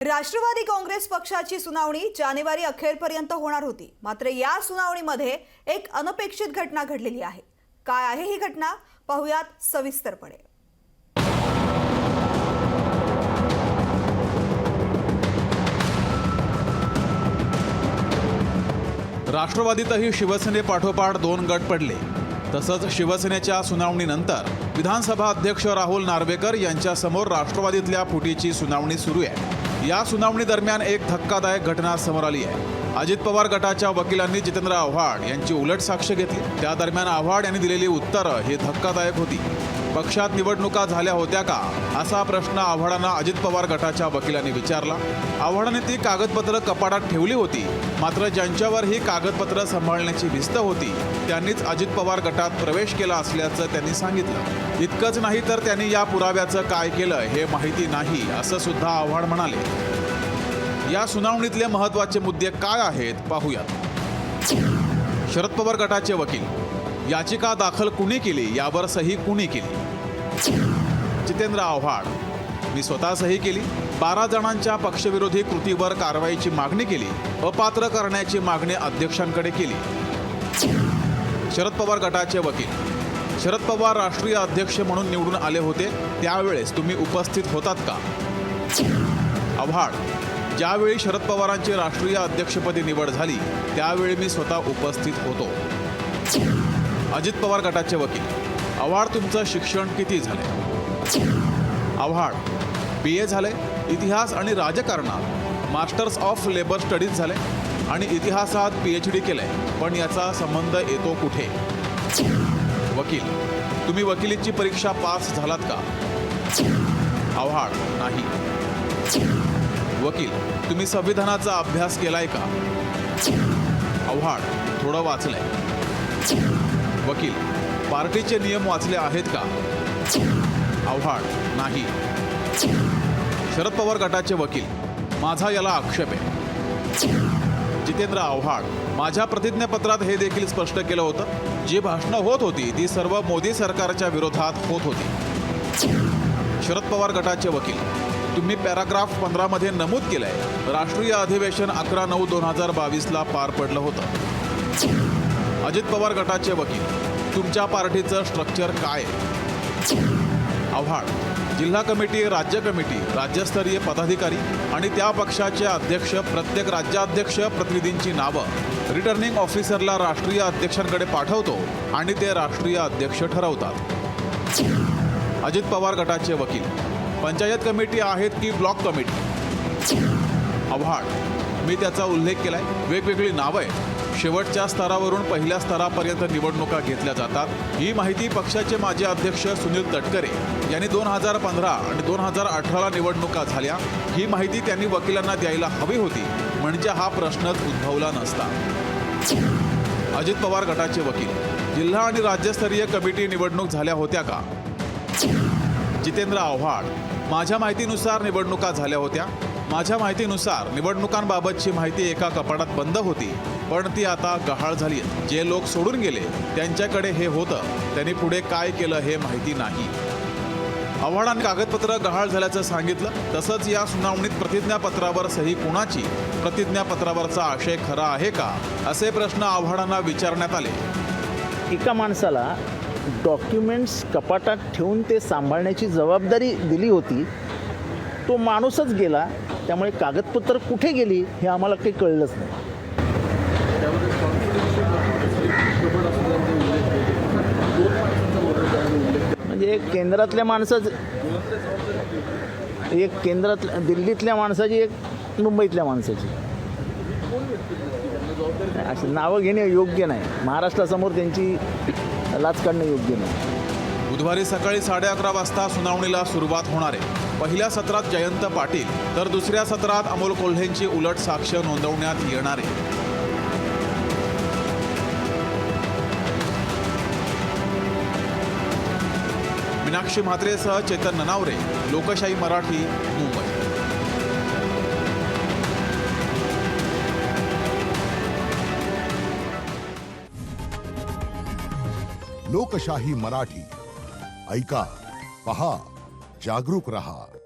राष्ट्रवादी काँग्रेस पक्षाची सुनावणी जानेवारी अखेरपर्यंत होणार होती. मात्र या सुनावणीमध्ये एक अनपेक्षित घटना घडलेली आहे. काय आहे ही घटना? पाहुयात सविस्तरपणे. राष्ट्रवादीतही शिवसेनेपाठोपाठ दोन गट पडले. तसंच शिवसेनेच्या सुनावणीनंतर विधानसभा अध्यक्ष राहुल नार्वेकर यांच्यासमोर राष्ट्रवादीतल्या फुटीची सुनावणी सुरू आहे. या सुनावणी दरम्यान एक धक्कादायक घटना समोर आली आहे. अजित पवार गटाच्या वकिलांनी जितेंद्र आव्हाड यांची उलट साक्ष घेतली. त्या दरम्यान आव्हाड यांनी दिलेली उत्तरं ही धक्कादायक होती. पक्षात निवडणुका झाल्या होत्या का? असा प्रश्न आव्हाडांना अजित पवार गटाच्या वकिलांनी विचारला. आव्हाडांनी ती कागदपत्र कपाटात ठेवली होती. मात्र ज्यांच्यावर ही कागदपत्र सांभाळण्याची भिस्त होती त्यांनीच अजित पवार गटात प्रवेश केला असल्याचं त्यांनी सांगितलं. इतकंच नाही तर त्यांनी या पुराव्याचं काय केलं हे माहिती नाही असं सुद्धा आव्हाड म्हणाले. या सुनावणीतले महत्त्वाचे मुद्दे काय आहेत पाहूयात. शरद पवार गटाचे वकील याचिका दाखल कुणी केली यावर सही कुणी केली? जितेंद्र आव्हाड मी स्वतः सही केली. बारा जणांच्या पक्षविरोधी कृतीवर कारवाईची मागणी केली. अपात्र करण्याची मागणी अध्यक्षांकडे केली. शरद पवार गटाचे वकील. शरद पवार राष्ट्रीय अध्यक्ष म्हणून निवडून आले होते त्यावेळेस तुम्ही उपस्थित होतात का? आव्हाड ज्यावेळी शरद पवारांची राष्ट्रीय अध्यक्षपदी निवड झाली त्यावेळी मी स्वतः उपस्थित होतो. अजित पवार गटाचे वकील. आव्हाड तुमचं शिक्षण किती झाले आव्हाड बी ए झाले इतिहास आणि राजकारणात मास्टर्स ऑफ लेबर स्टडीज झाले आणि इतिहासात पी एच डी केलंय पण याचा संबंध येतो कुठे? वकील तुम्ही वकिलीची परीक्षा पास झालात का? आव्हाड नाही. वकील तुम्ही संविधानाचा अभ्यास केलाय का? आव्हाड थोडं वाचलंय. वकील पार्टीचे नियम वाचले आहेत का? आव्हाड नाही. शरद पवार गटाचे वकील माझा याला आक्षेप आहे. जितेंद्र आव्हाड माझ्या प्रतिज्ञापत्रात हे देखील स्पष्ट केलं होतं. जी भाषणं होत होती ती सर्व मोदी सरकारच्या विरोधात होत होती. शरद पवार गटाचे वकील तुम्ही पॅराग्राफ पंधरामध्ये नमूद केलंय. राष्ट्रीय अधिवेशन अकरा नऊ दोन हजार बावीसला पार पडलं होतं. अजित पवार गटाचे वकील तुमच्या पार्टीचं स्ट्रक्चर काय? आव्हाड जिल्हा कमिटी राज्य कमिटी राज्यस्तरीय पदाधिकारी आणि त्या पक्षाचे अध्यक्ष प्रत्येक राज्याध्यक्ष प्रतिनिधींची नावं. रिटर्निंग ऑफिसरला राष्ट्रीय अध्यक्षांकडे पाठवतो आणि ते राष्ट्रीय अध्यक्ष ठरवतात. अजित पवार गटाचे वकील पंचायत कमिटी आहेत की ब्लॉक कमिटी? आव्हाड मी त्याचा उल्लेख केलाय. वेगवेगळी नावं आहेत. शेवटच्या स्तरावरून पहिल्या स्तरापर्यंत निवडणुका घेतल्या जातात. ही माहिती पक्षाचे माजी अध्यक्ष सुनील तटकरे यांनी दोन हजार पंधरा आणि दोन हजार अठराला निवडणुका झाल्या. ही माहिती त्यांनी वकिलांना द्यायला हवी होती म्हणजे हा प्रश्नच उद्भवला नसता. अजित पवार गटाचे वकील जिल्हा आणि राज्यस्तरीय कमिटी निवडणूक झाल्या होत्या का? जितेंद्र आव्हाड माझ्या माहितीनुसार निवडणुका झाल्या होत्या. माझ्या माहितीनुसार निवडणुकांबाबतची माहिती एका कपाटात बंद होती पण ती आता गहाळ झाली आहे. जे लोक सोडून गेले त्यांच्याकडे हे होतं. त्यांनी पुढे काय केलं हे माहिती नाही. आव्हाडांनी कागदपत्र गहाळ झाल्याचं सांगितलं. तसंच या सुनावणीत प्रतिज्ञापत्रावर सही कुणाची? प्रतिज्ञापत्रावरचा आशय खरा आहे का? असे प्रश्न आव्हाडांना विचारण्यात आले. एका माणसाला डॉक्युमेंट्स कपाटात ठेवून ते सांभाळण्याची जबाबदारी दिली होती तो माणूसच गेला त्यामुळे कागदपत्र कुठे गेली हे आम्हाला काही कळलंच नाही. म्हणजे एक केंद्रातल्या माणसाचं एक केंद्रातल्या दिल्लीतल्या माणसाची एक मुंबईतल्या माणसाची. अशी नावं घेणे योग्य नाही. महाराष्ट्रासमोर त्यांची लाच काढणं योग्य नाही. बुधवारी सकाळी साडे अकरा वाजता सुनावणीला सुरुवात होणार आहे. पहिल्या सत्रात जयंत पाटील तर दुसऱ्या सत्रात अमोल कोल्हेंची उलट साक्ष नोंदवण्यात येणार. आहे मीनाक्षी म्हात्रेसह चेतन ननावरे लोकशाही मराठी मुंबई. लोकशाही मराठी. ऐका पहा. जागरूक रहा।